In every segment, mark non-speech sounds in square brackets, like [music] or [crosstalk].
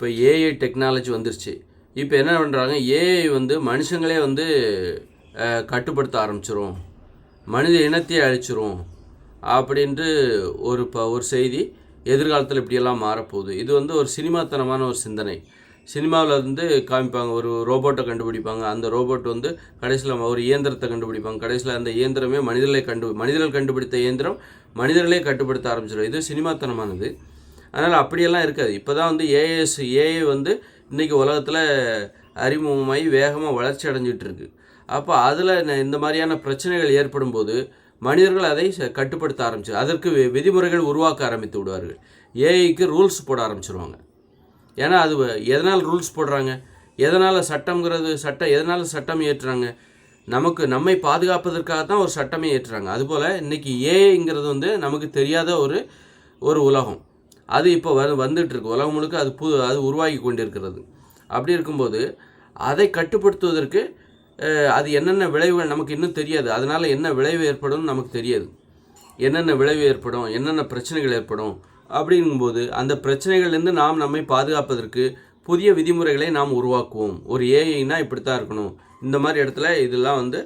இப்போ AI technology வந்துருச்சு. இப்போ என்ன பண்ணுறாங்க ஏஐ வந்து மனுஷங்களே வந்து கட்டுப்படுத்த ஆரம்பிச்சிரும். மனித இனத்தையே அழிச்சிரும். அப்படின்ட்டு ஒரு ப ஒரு செய்தி எதிர்காலத்தில் இப்படியெல்லாம் மாறப்போகுது. இது வந்து ஒரு சினிமாத்தனமான ஒரு சிந்தனை. சினிமாவில் வந்து காமிப்பாங்க ஒரு ரோபோட்டை கண்டுபிடிப்பாங்க. அந்த ரோபோட் வந்து கடைசியில் ஒரு இயந்திரத்தை கண்டுபிடிப்பாங்க. கடைசியில் அந்த இயந்திரமே மனிதர்களை கண்டு மனிதர்கள் கண்டுபிடித்த இயந்திரம் மனிதர்களே கட்டுப்படுத்த ஆரம்பிச்சிடும் இது சினிமாத்தனமானது. அதனால் அப்படியெல்லாம் இருக்காது. இப்போ தான் வந்து ஏஎஸ் ஏஐ வந்து இன்றைக்கி உலகத்தில் அறிமுகமாகி வேகமாக வளர்ச்சி அடைஞ்சிட்டு இருக்கு அப்போ அதில் இந்த மாதிரியான பிரச்சனைகள் ஏற்படும் போது மனிதர்கள் அதை ச- கட்டுப்படுத்த ஆரம்பிச்சு அதற்கு விதிமுறைகள் உருவாக்க ஆரம்பித்து விடுவார்கள். ஏஐக்கு ரூல்ஸ் போட ஆரம்பிச்சிருவாங்க. ஏன்னா அது வ- எதனால் ரூல்ஸ் போடுறாங்க? எதனால் சட்டம்ங்கிறது சட்டம் எதனால் சட்டம் ஏற்றுறாங்க நமக்கு நம்மை பாதுகாப்பதற்காக தான் ஒரு சட்டமே ஏற்றுறாங்க அதுபோல் இன்றைக்கி ஏஐங்கிறது வந்து நமக்கு தெரியாத ஒரு ஒரு உலகம். அது இப்போ வ வந்துட்டு இருக்கு உலகம் முழுக்க அது புது அது உருவாகி கொண்டிருக்கிறது. அப்படி இருக்கும்போது அதை கட்டுப்படுத்துவதற்கு அது என்னென்ன விளைவுகள் நமக்கு இன்னும் தெரியாது. அதனால் என்ன விளைவு ஏற்படும்னு நமக்கு தெரியாது. என்னென்ன விளைவு ஏற்படும்? என்னென்ன பிரச்சனைகள் ஏற்படும்? அப்படிங்கும்போது அந்த பிரச்சனைகள்லேருந்து நாம் நம்மை பாதுகாப்பதற்கு புதிய விதிமுறைகளை நாம் உருவாக்குவோம். ஒரு ஏஐனா இப்படி தான் இருக்கணும். இந்த மாதிரி இடத்துல இதெல்லாம் வந்து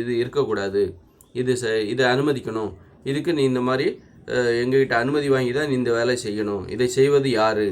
இது இருக்கக்கூடாது. இது ச இதை அனுமதிக்கணும். இதுக்கு நீ இந்த மாதிரி எங்ககிட்ட அனுமதி வாங்கி தான் நீ இந்த வேலையை செய்யணும். இதை செய்வது யார்?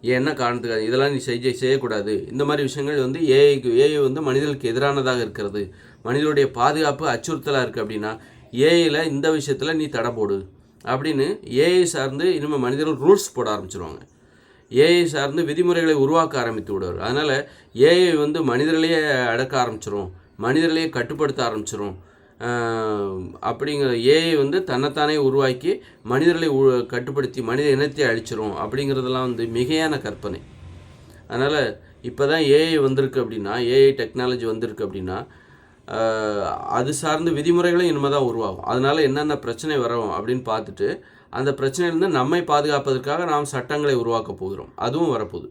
என்ன காரணத்துக்காக? இதெல்லாம் நீ செய்ய செய்யக்கூடாது. இந்த மாதிரி விஷயங்கள் வந்து ஏஐக்கு ஏஐ வந்து மனிதர்களுக்கு எதிரானதாக இருக்கிறது. மனிதனுடைய பாதுகாப்பு அச்சுறுத்தலாக இருக்குது அப்படின்னா ஏஐயில் இந்த விஷயத்தில் நீ தடை போடு. அப்படின்னு ஏஐ சார்ந்து இனிமேல் மனிதர்கள் ரூல்ஸ் போட ஆரம்பிச்சிருவாங்க. ஏஐ சார்ந்து விதிமுறைகளை உருவாக்க ஆரம்பித்து விடுவார். அதனால் ஏஐ வந்து மனிதர்களையே அடக்க ஆரம்பிச்சிரும். மனிதர்களையே கட்டுப்படுத்த ஆரம்பிச்சிரும். அப்படிங்கிற ஏஐ வந்து தன்னைத்தானே உருவாக்கி மனிதர்களை உ- கட்டுப்படுத்தி மனித இனத்தை அழிச்சிரும் அப்படிங்கிறதெல்லாம் வந்து மிகையான கற்பனை. அதனால் இப்போ தான் ஏஐ வந்திருக்கு அப்படின்னா ஏஐ டெக்னாலஜி வந்திருக்கு அப்படின்னா அது சார்ந்த விதிமுறைகளும் இனிமேல் தான் உருவாகும். அதனால் என்னென்ன பிரச்சனை வரும் அப்படின்னு பார்த்துட்டு அந்த பிரச்சனையிலேருந்து நம்மை பாதுகாப்பதற்காக நாம் சட்டங்களை உருவாக்க போகிறோம். அதுவும் வரப்போகுது.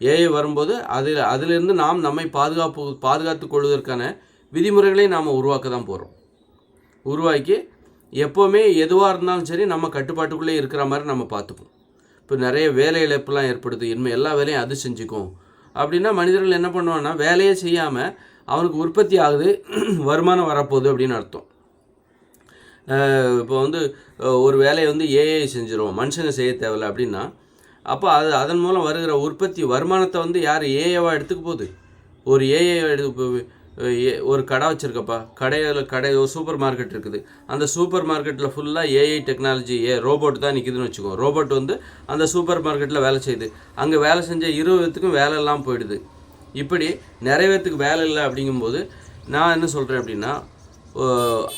ஏஐ வரும்போது அதில் அதிலிருந்து நாம் நம்மை பாதுகாப்பு பாதுகாத்து கொள்வதற்கான விதிமுறைகளை நாம் உருவாக்க தான் போகிறோம் உருவாக்கி எப்போவுமே எதுவாக இருந்தாலும் சரி நம்ம கட்டுப்பாட்டுக்குள்ளே இருக்கிற மாதிரி நம்ம பார்த்துப்போம். இப்போ நிறைய வேலை இழப்புலாம் ஏற்படுது இனிமேல் எல்லா வேலையும் அது செஞ்சுக்கும். அப்படின்னா மனிதர்கள் என்ன பண்ணுவான்னா வேலையே செய்யாமல் அவனுக்கு உற்பத்தி ஆகுது [clears throat] வருமானம் வரப்போகுது அப்படின்னு அர்த்தம். இப்போ வந்து ஒரு வேலையை வந்து ஏஐ செஞ்சிடும் மனுஷங்க செய்ய தேவையில்ல அப்படின்னா அப்போ அது அதன் மூலம் வருகிற உற்பத்தி வருமானத்தை வந்து யார் ஏஐவாக எடுத்துக்க போகுது? ஒரு ஏஐ எடுத்து ஒரு கடை வச்சுருக்கப்பா. கடையில் கடை ஒரு சூப்பர் மார்க்கெட் இருக்குது. அந்த சூப்பர் மார்க்கெட்டில் ஃபுல்லாக ஏஐ டெக்னாலஜி ஏ ரோபோட் தான் நிற்கிதுன்னு வச்சுக்கோ. ரோபோட் வந்து அந்த சூப்பர் மார்க்கெட்டில் வேலை செய்யுது. அங்கே வேலை செஞ்ச இருபதுக்கும் வேலை எல்லாம் போயிடுது. இப்படி நிறைய பேர்த்துக்கு வேலை இல்லை அப்படிங்கும்போது நான் என்ன சொல்கிறேன் அப்படின்னா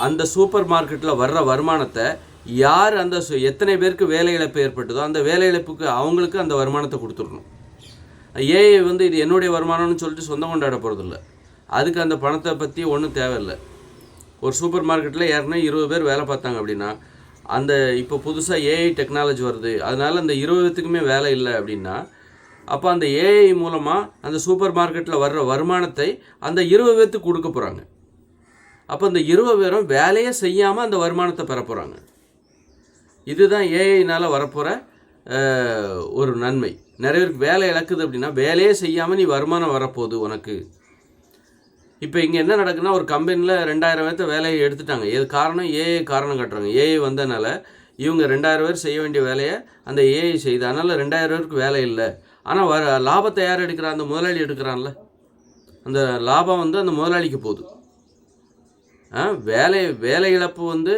அந்த சூப்பர் மார்க்கெட்டில் வர்ற வருமானத்தை யார் அந்த எத்தனை பேருக்கு வேலை இழப்பு ஏற்பட்டதோ அந்த வேலை இழப்புக்கு அவங்களுக்கு அந்த வருமானத்தை கொடுத்துடணும். ஏஐ வந்து இது என்னுடைய வருமானம்னு சொல்லிட்டு சொந்தம் கொண்டாட போகிறதில்ல அதுக்கு அந்த பணத்தை பற்றி ஒன்றும் தேவையில்லை. ஒரு சூப்பர் மார்க்கெட்டில் ஏற்கனவே இருபது பேர் வேலை பார்த்தாங்க அப்படின்னா அந்த இப்போ புதுசாக ஏஐ டெக்னாலஜி வருது. அதனால் அந்த இருபதுக்குமே வேலை இல்லை அப்படின்னா அப்போ அந்த ஏஐ மூலமாக அந்த சூப்பர் மார்க்கெட்டில் வர்ற வருமானத்தை அந்த இருபது பேர்த்துக்கு கொடுக்க போகிறாங்க அப்போ அந்த இருபது பேரும் வேலையே செய்யாமல் அந்த வருமானத்தை பெற போகிறாங்க இதுதான் ஏஐனால் வரப்போகிற ஒரு நன்மை. நிறைய பேருக்கு வேலை இழக்குது அப்படின்னா வேலையே செய்யாமல் நீ வருமானம் வரப்போகுது உனக்கு. இப்போ இங்கே என்ன நடக்குதுன்னா ஒரு கம்பெனியில் ரெண்டாயிரம் பேர்த்த வேலையை எடுத்துட்டாங்க. எது காரணம் ஏஐ காரணம் கட்டுறாங்க. ஏஐ வந்ததுனால இவங்க ரெண்டாயிரம் பேர் செய்ய வேண்டிய வேலையை அந்த ஏஐ செய்யுது அதனால் ரெண்டாயிரம் பேருக்கு வேலை இல்லை. ஆனால் வர லாபத்தை யார் எடுக்கிறா? அந்த முதலாளி எடுக்கிறான்ல. அந்த லாபம் வந்து அந்த முதலாளிக்கு போகுது. ஆ, வேலை வேலை இழப்பு வந்து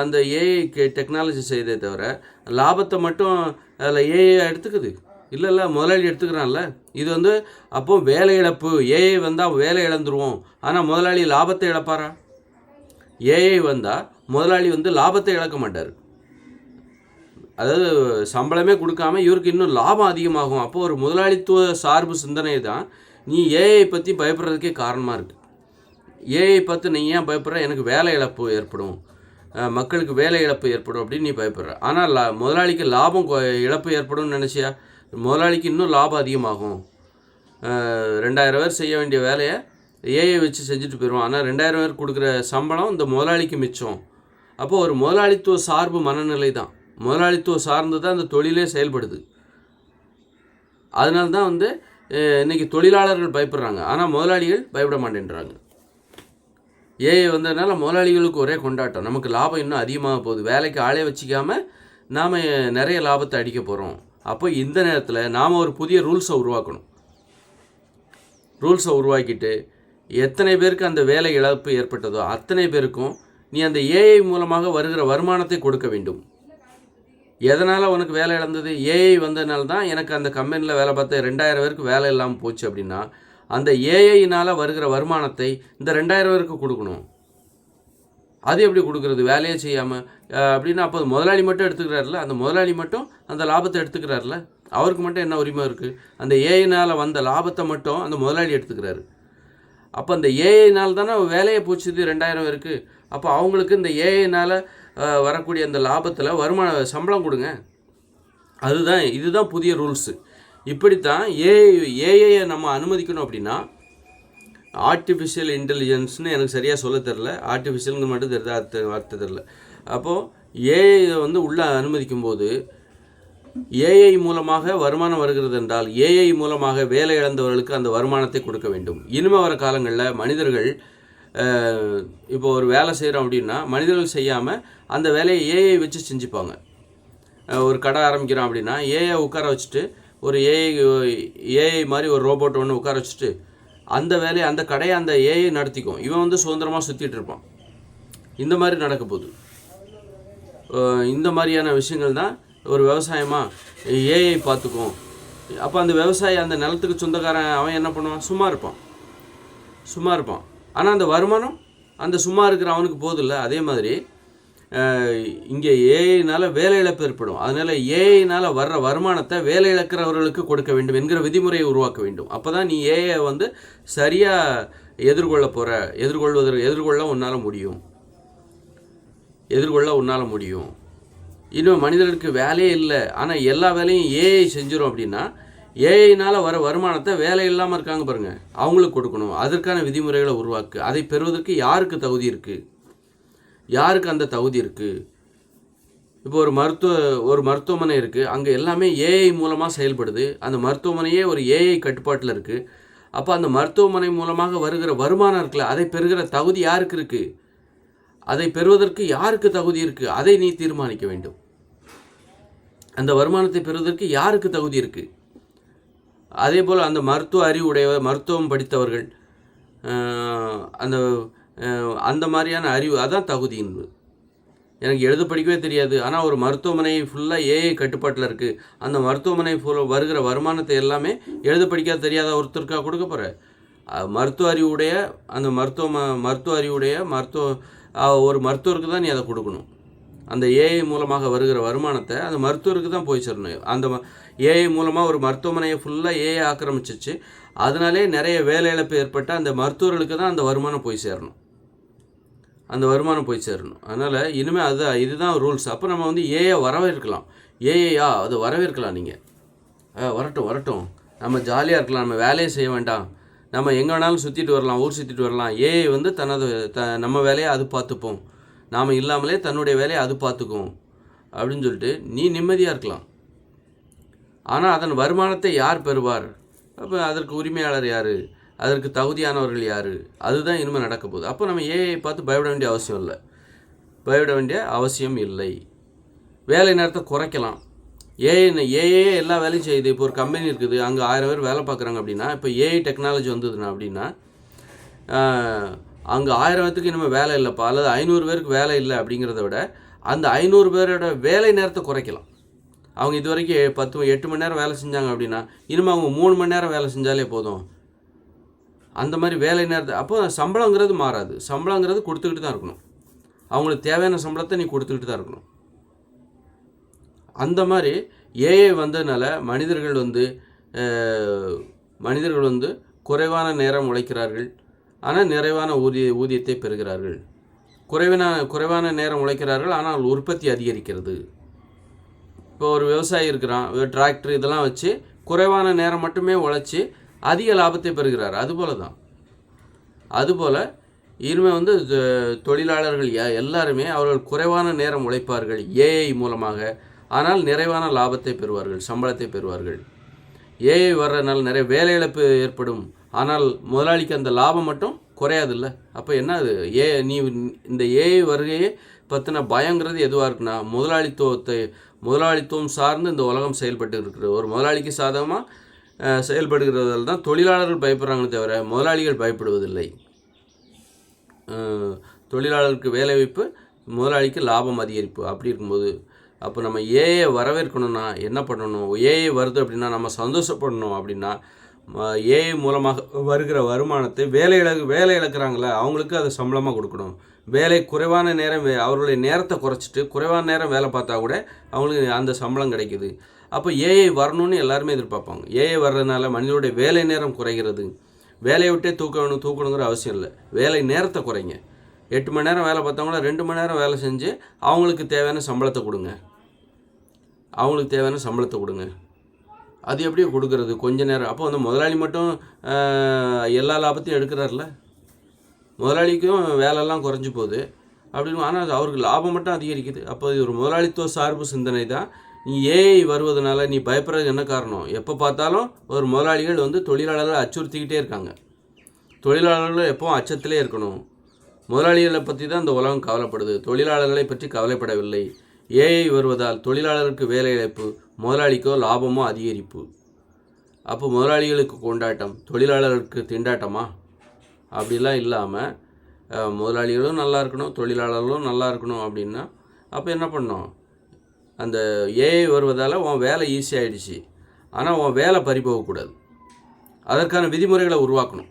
அந்த ஏஐ டெக்னாலஜி செய்தே தவிர லாபத்தை மட்டும் அதில் ஏஐ எடுத்துக்குது. இல்லை இல்லை முதலாளி எடுத்துக்கிறான்ல. இது வந்து அப்போ வேலை இழப்பு ஏஐ வந்தால் வேலை இழந்துருவோம். ஆனால் முதலாளி லாபத்தை இழப்பாரா? ஏஐ வந்தால் முதலாளி வந்து லாபத்தை இழக்க மாட்டார். அதாவது சம்பளமே கொடுக்காம இவருக்கு இன்னும் லாபம் அதிகமாகும். அப்போ ஒரு முதலாளித்துவ சார்பு சிந்தனை தான் நீ ஏஐ பற்றி பயப்படுறதுக்கே காரணமாக இருக்குது ஏஐ பார்த்து நீ ஏன் பயப்படுற? எனக்கு வேலை இழப்பு ஏற்படும். மக்களுக்கு வேலை இழப்பு ஏற்படும் அப்படின்னு நீ பயப்படுற. ஆனால் லா முதலாளிக்கு லாபம் இழப்பு ஏற்படும்னு நினச்சியா? முதலாளிக்கு இன்னும் லாபம் அதிகமாகும். ரெண்டாயிரம் பேர் செய்ய வேண்டிய வேலையை ஏஐ வச்சு செஞ்சுட்டு போயிடுவோம். ஆனால் ரெண்டாயிரம் பேர் கொடுக்குற சம்பளம் இந்த முதலாளிக்கு மிச்சம். அப்போது ஒரு முதலாளித்துவ சார்பு மனநிலை தான். முதலாளித்துவ சார்ந்து தான் அந்த தொழிலே செயல்படுது. அதனால தான் வந்து இன்றைக்கி இன்னைக்கு தொழிலாளர்கள் பயப்படுறாங்க. ஆனால் முதலாளிகள் பயப்பட மாட்டேன்றாங்க. ஏஐ வந்ததுனால முதலாளிகளுக்கு ஒரே கொண்டாட்டம். நமக்கு லாபம் இன்னும் அதிகமாக போகுது. வேலைக்கு ஆளே வச்சிக்காமல் நாம் நிறைய லாபத்தை அடிக்க போகிறோம் அப்போ இந்த நேரத்தில் நாம் ஒரு புதிய ரூல்ஸை உருவாக்கணும். ரூல்ஸை உருவாக்கிட்டு எத்தனை பேருக்கு அந்த வேலை இழப்பு ஏற்பட்டதோ அத்தனை பேருக்கும் நீ அந்த ஏஐ மூலமாக வருகிற வருமானத்தை கொடுக்க வேண்டும். எதனால் உனக்கு வேலை இழந்தது? ஏஐ வந்ததுனால தான் எனக்கு அந்த கம்பெனியில் வேலை பார்த்த ரெண்டாயிரம் பேருக்கு வேலை இல்லாமல் போச்சு அப்படின்னா அந்த ஏஐனால் வருகிற வருமானத்தை இந்த ரெண்டாயிரம் பேருக்கு கொடுக்கணும். அது எப்படி கொடுக்குறது? வேலையே செய்யாமல் அப்படின்னா அப்போ அது முதலாளி மட்டும் எடுத்துக்கிறாருல அந்த முதலாளி மட்டும் அந்த லாபத்தை எடுத்துக்கிறாருல அவருக்கு மட்டும் என்ன உரிமை இருக்குது அந்த ஏஐனால் வந்த லாபத்தை மட்டும் அந்த முதலாளி எடுத்துக்கிறாரு. அப்போ அந்த ஏஐனால் தானே வேலையை போச்சுது ரெண்டாயிரம் இருக்குது அப்போ அவங்களுக்கு இந்த ஏஐனால் வரக்கூடிய அந்த லாபத்தில் வருமான சம்பளம் கொடுங்க. அதுதான் இதுதான் புதிய ரூல்ஸு. இப்படித்தான் ஏஐ ஏஐயை நம்ம அனுமதிக்கணும் அப்படின்னா ஆர்டிஃபிஷியல் இன்டெலிஜென்ஸ்னு எனக்கு சரியாக சொல்ல தெரில ஆர்டிஃபிஷியல்னு மட்டும் தெரியுது அர்த்த வார்த்தை தெரில அப்போது ஏஐ வந்து உள்ளே அனுமதிக்கும் போது ஏஐ மூலமாக வருமானம் வருகிறது என்றால் ஏஐ மூலமாக வேலை இழந்தவர்களுக்கு அந்த வருமானத்தை கொடுக்க வேண்டும். இனிமே வர காலங்களில் மனிதர்கள் இப்போ ஒரு வேலை செய்கிறோம் அப்படின்னா மனிதர்கள் செய்யாமல் அந்த வேலையை ஏஐ வச்சு செஞ்சுப்பாங்க. ஒரு கடை ஆரம்பிக்கிறோம் அப்படின்னா ஏஐ உட்கார வச்சுட்டு ஒரு ஏஐ ஏஐ மாதிரி ஒரு ரோபோட் ஒன்று உட்கார வச்சுட்டு அந்த வேலையை அந்த கடையை அந்த ஏஐ நடத்திக்கும் இவன் வந்து சுதந்திரமாக சுற்றிட்டு இருப்பான். இந்த மாதிரி நடக்க போகுது. இந்த மாதிரியான விஷயங்கள் தான் ஒரு விவசாயமாக ஏஐ பார்த்துக்கும் அப்போ அந்த விவசாயி அந்த நிலத்துக்கு சொந்தக்காரன் அவன் என்ன பண்ணுவான்? சும்மா இருப்பான். சும்மா இருப்பான். ஆனால் அந்த வருமானம் அந்த சும்மா இருக்கிற அவனுக்கு போதில்ல. அதே மாதிரி இங்கே ஏஐனால் வேலை இழப்பு ஏற்படும். அதனால் ஏஐனால் வர்ற வருமானத்தை வேலை இழக்கிறவர்களுக்கு கொடுக்க வேண்டும் என்கிற விதிமுறையை உருவாக்க வேண்டும். அப்போ தான் நீ ஏஐ வந்து சரியாக எதிர்கொள்ள போகிற எதிர்கொள்வதற்கு எதிர்கொள்ள உன்னால் முடியும். எதிர்கொள்ள உன்னால் முடியும். இன்னும் மனிதர்களுக்கு வேலையே இல்லை. ஆனால் எல்லா வேலையும் ஏஐ செஞ்சிடும் அப்படின்னா ஏஐனால் வர வருமானத்தை வேலை இல்லாமல் இருக்காங்க பாருங்கள் அவங்களுக்கு கொடுக்கணும். அதற்கான விதிமுறைகளை உருவாக்கு. அதை பெறுவதற்கு யாருக்கு தகுதி இருக்குது யாருக்கு அந்த தகுதி இருக்குது இப்போ ஒரு மருத்துவ ஒரு மருத்துவமனை இருக்குது அங்கே எல்லாமே ஏஐ மூலமாக செயல்படுது. அந்த மருத்துவமனையே ஒரு ஏஐ கட்டுப்பாட்டில் இருக்குது அப்போ அந்த மருத்துவமனை மூலமாக வருகிற வருமானம் இருக்குல்ல அதை பெறுகிற தகுதி யாருக்கு இருக்குது அதை பெறுவதற்கு யாருக்கு தகுதி இருக்குது அதை நீ தீர்மானிக்க வேண்டும். அந்த வருமானத்தை பெறுவதற்கு யாருக்கு தகுதி இருக்குது அதே போல் அந்த மருத்துவ அறிவுடைய மருத்துவம் படித்தவர்கள் அந்த அந்த மாதிரியான அறிவு அதான் தகுதின்னு எனக்கு எழுத படிக்கவே தெரியாது. ஆனால் ஒரு மருத்துவமனை ஃபுல்லாக ஏஐ கட்டுப்பாட்டில் இருக்குது அந்த மருத்துவமனை ஃபுல்லாக வருகிற வருமானத்தை எல்லாமே எழுத படிக்காத தெரியாத ஒருத்தருக்காக கொடுக்க போகிற மருத்துவ அறிவுடைய அந்த மருத்துவ மருத்துவ அறிவுடைய மருத்துவ ஒரு மருத்துவருக்கு தான் நீ அதை கொடுக்கணும். அந்த ஏஐ மூலமாக வருகிற வருமானத்தை அந்த மருத்துவருக்கு தான் போய் சேரணும். அந்த ஏஐ மூலமாக ஒரு மருத்துவமனையை ஃபுல்லாக ஏஐ ஆக்கிரமிச்சிச்சு. அதனாலே நிறைய வேலை இழப்பு ஏற்பட்ட அந்த மருத்துவர்களுக்கு தான் அந்த வருமானம் போய் சேரணும். அந்த வருமானம் போய் சேரணும். அதனால் இனிமேல் அது இதுதான் ரூல்ஸ் அப்போ நம்ம வந்து ஏஐ வரவேற்கலாம். ஏஐயா அது வரவேற்கலாம் நீங்கள் வரட்டும் வரட்டும். நம்ம ஜாலியாக இருக்கலாம். நம்ம வேலையை செய்ய வேண்டாம். நம்ம எங்கே வேணாலும் சுற்றிட்டு வரலாம். ஊர் சுற்றிட்டு வரலாம். ஏஐ வந்து தனது த நம்ம வேலையை அது பார்த்துப்போம். நாம் இல்லாமலே தன்னுடைய வேலையை அது பார்த்துக்கும். அப்படின்னு சொல்லிட்டு நீ நிம்மதியாக இருக்கலாம். ஆனால் அதன் வருமானத்தை யார் பெறுவார்? அப்போ அதற்கு உரிமையாளர் யார்? அதற்கு தகுதியானவர்கள் யார்? அதுதான் இனிமேல் நடக்க போகுது. அப்போ நம்ம ஏஐ பார்த்து பயப்பட வேண்டிய அவசியம் இல்லை. பயப்பட வேண்டிய அவசியம் இல்லை. வேலை நேரத்தை குறைக்கலாம். ஏஐ ஏஏ எல்லா வேலையும் செய்யுது. இப்போ ஒரு கம்பெனி இருக்குது. அங்கே ஆயிரம் பேர் வேலை பார்க்குறாங்க அப்படின்னா இப்போ ஏஐ டெக்னாலஜி வந்ததுன்னா அப்படின்னா அங்கே ஆயிரம் பேர்த்துக்கு இனிமேல் வேலை இல்லைப்பா. அல்லது ஐநூறு பேருக்கு வேலை இல்லை அப்படிங்கிறத விட அந்த ஐநூறு பேரோட வேலை நேரத்தை குறைக்கலாம். அவங்க இது வரைக்கும் பத்து எட்டு மணி நேரம் வேலை செஞ்சாங்க அப்படின்னா இனிமேல் அவங்க மூணு மணி நேரம் வேலை செஞ்சாலே போதும். அந்த மாதிரி வேலை நேரத்தை அப்போ சம்பளங்கிறது மாறாது. சம்பளங்கிறது கொடுத்துக்கிட்டு தான் இருக்கணும். அவங்களுக்கு தேவையான சம்பளத்தை நீ கொடுத்துக்கிட்டு தான் இருக்கணும். அந்த மாதிரி ஏஐ வந்ததுனால மனிதர்கள் வந்து மனிதர்கள் வந்து குறைவான நேரம் உழைக்கிறார்கள். ஆனால் நிறைவான ஊதிய ஊதியத்தை பெறுகிறார்கள். குறைவான குறைவான நேரம் உழைக்கிறார்கள் ஆனால் உற்பத்தி அதிகரிக்கிறது. இப்போ ஒரு விவசாயி இருக்கிறான் டிராக்டர் இதெல்லாம் வச்சு குறைவான நேரம் மட்டுமே உழைச்சி அதிக லாபத்தை பெறுகிறார். அதுபோல தான் அதுபோல் இனிமே வந்து தொழிலாளர்கள் எல்லாருமே அவர்கள் குறைவான நேரம் உழைப்பார்கள் ஏஐ மூலமாக. ஆனால் நிறைவான லாபத்தை பெறுவார்கள் சம்பளத்தை பெறுவார்கள். ஏஐ வர்றதுனால நிறைய வேலை இழப்பு ஏற்படும். ஆனால் முதலாளிக்கு அந்த லாபம் மட்டும் குறையாதுல்ல. அப்போ என்ன அது? ஏ நீ இந்த ஏஐ வருகையே பற்றின பயங்கிறது எதுவாக இருக்குன்னா முதலாளித்துவத்தை முதலாளித்துவம் சார்ந்து இந்த உலகம் செயல்பட்டு இருக்கிறது. ஒரு முதலாளிக்கு சாதகமாக செயல்படுகிறதால் தான் தொழிலாளர்கள் பயப்படுறாங்களே தவிர முதலாளிகள் பயப்படுவதில்லை. அஹ், தொழிலாளருக்கு வேலைவாய்ப்பு முதலாளிக்கு லாபம் அதிகரிப்பு. அப்படி இருக்கும்போது அப்போ நம்ம ஏஐ வரவேற்கணும்னா என்ன பண்ணணும்? ஏஐ வருது அப்படின்னா நம்ம சந்தோஷப்படணும் அப்படின்னா ஏஐ மூலமாக வருகிற வருமானத்தை வேலை இழ வேலை இழக்கிறாங்களே அவங்களுக்கு அதை சம்பளமாக கொடுக்கணும். வேலை குறைவான நேரம் வே- அவர்களுடைய நேரத்தை குறைச்சிட்டு குறைவான நேரம் வேலை பார்த்தா கூட அவங்களுக்கு அந்த சம்பளம் கிடைக்குது. அப்போ ஏஐ வரணும்னு எல்லாருமே எதிர்பார்ப்பாங்க. ஏஐ வர்றதுனால மனிதனுடைய வேலை நேரம் குறைகிறது. வேலையை விட்டே தூக்கணும் தூக்கணுங்கிற அவசியம் இல்லை. வேலை நேரத்தை குறைங்க. எட்டு மணி நேரம் வேலை பார்த்தவங்கள ரெண்டு மணி நேரம் வேலை செஞ்சு அவங்களுக்கு தேவையான சம்பளத்தை கொடுங்க. அவங்களுக்கு தேவையான சம்பளத்தை கொடுங்க. அது எப்படியோ கொடுக்கறது. கொஞ்ச நேரம். அப்போ வந்து முதலாளி மட்டும் எல்லா லாபத்தையும் எடுக்கிறார்ல? முதலாளிக்கும் வேலைலாம் குறைஞ்சி போகுது. அப்படின்னு ஆனால் அவருக்கு லாபம் மட்டும் அதிகரிக்குது. அப்போ இது ஒரு முதலாளித்துவ சார்பு சிந்தனை தான் நீ ஏஐ வருவதனால நீ பயப்படுறதுக்கு என்ன காரணம்? எப்போ பார்த்தாலும் ஒரு முதலாளிகள் வந்து தொழிலாளர்களை அச்சுறுத்திக்கிட்டே இருக்காங்க. தொழிலாளர்கள் எப்பவும் அச்சத்திலே இருக்கணும். முதலாளிகளை பற்றி தான் இந்த உலகம் கவலைப்படுது. தொழிலாளர்களை பற்றி கவலைப்படவில்லை. ஏஐ வருவதால் தொழிலாளருக்கு வேலை இழப்பு முதலாளிக்கோ லாபமோ அதிகரிப்பு. அப்போ முதலாளிகளுக்கு கொண்டாட்டம் தொழிலாளருக்கு திண்டாட்டமா? அப்படிலாம் இல்லாமல் முதலாளிகளும் நல்லா இருக்கணும் தொழிலாளர்களும் நல்லா இருக்கணும் அப்படின்னா அப்போ என்ன பண்ணோம் அந்த ஏஐ வருவதால் உன் வேலை ஈஸியாகிடுச்சு ஆனால் உன் வேலை பறிபோகக்கூடாது அதற்கான விதிமுறைகளை உருவாக்கணும்.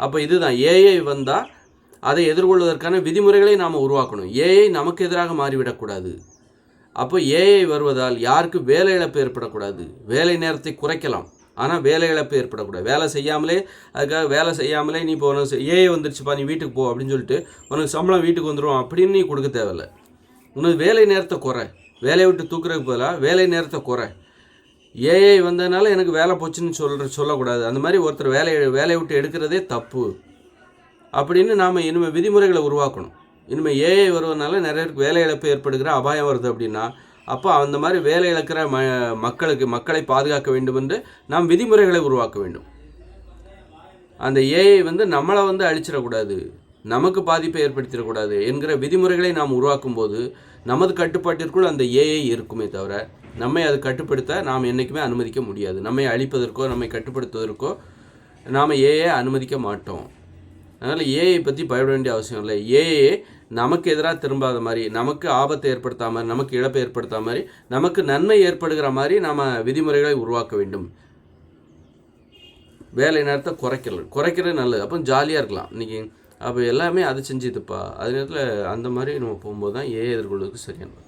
அப்போ இதுதான். ஏஐ வந்தால் அதை எதிர்கொள்வதற்கான விதிமுறைகளை நாம் உருவாக்கணும். ஏஐ நமக்கு எதிராக மாறிவிடக்கூடாது. அப்போ ஏஐ வருவதால் யாருக்கு வேலை இழப்பு ஏற்படக்கூடாது? வேலை நேரத்தை குறைக்கலாம். ஆனால் வேலை இழப்பு ஏற்படக்கூடாது. வேலை செய்யாமலே அதுக்காக வேலை செய்யாமலே நீ இப்போ உனக்கு ஏஐ வந்துருச்சுப்பா நீ வீட்டுக்கு போ அப்படின்னு சொல்லிட்டு உனக்கு சம்பளம் வீட்டுக்கு வந்துடும் அப்படின்னு நீ கொடுக்க தேவையில்ல. உனக்கு வேலை நேரத்தை குறை. வேலையை விட்டு தூக்குறதுக்கு பதிலாக வேலை நேரத்தை குறை. ஏஐ வந்ததுனால எனக்கு வேலை போச்சுன்னு சொல்கிற சொல்லக்கூடாது. அந்த மாதிரி ஒருத்தர் வேலையை வேலையை விட்டு எடுக்கிறதே தப்பு. அப்படின்னு நாம் இனிமேல் விதிமுறைகளை உருவாக்கணும். இனிமேல் ஏஐ வருவதனால நிறைய பேருக்கு வேலை இழப்பு ஏற்படுகிற அபாயம் வருது அப்படின்னா அப்போ அந்த மாதிரி வேலை இழக்கிற ம மக்களுக்கு மக்களை பாதுகாக்க வேண்டும் என்று நாம் விதிமுறைகளை உருவாக்க வேண்டும். அந்த ஏஐ வந்து நம்மளை வந்து அழிச்சிடக்கூடாது. நமக்கு பாதிப்பை ஏற்படுத்திடக்கூடாது என்கிற விதிமுறைகளை நாம் உருவாக்கும் போது நமது கட்டுப்பாட்டிற்குள் அந்த ஏஐ இருக்குமே தவிர நம்மை அது கட்டுப்படுத்த நாம் என்றைக்குமே அனுமதிக்க முடியாது. நம்மை அழிப்பதற்கோ நம்மை கட்டுப்படுத்துவதற்கோ நாம் ஏஐ அனுமதிக்க மாட்டோம். அதனால் ஏஐ பற்றி பயப்பட வேண்டிய அவசியம் இல்லை. ஏஐ நமக்கு எதிராக திரும்பாத மாதிரி நமக்கு ஆபத்தை ஏற்படுத்தாத மாதிரி நமக்கு இழப்பை ஏற்படுத்தாத மாதிரி நமக்கு நன்மை ஏற்படுகிற மாதிரி நாம் விதிமுறைகளை உருவாக்க வேண்டும். வேலை நேரத்தை குறைக்கல குறைக்கிறது நல்லது. அப்போ ஜாலியாக இருக்கலாம். இன்றைக்கி அப்போ எல்லாமே அதை செஞ்சுதுப்பா. அது நேரத்தில் அந்த மாதிரி நம்ம போகும்போது தான் ஏ எதிர்கொள்வதுக்கு சரியானது.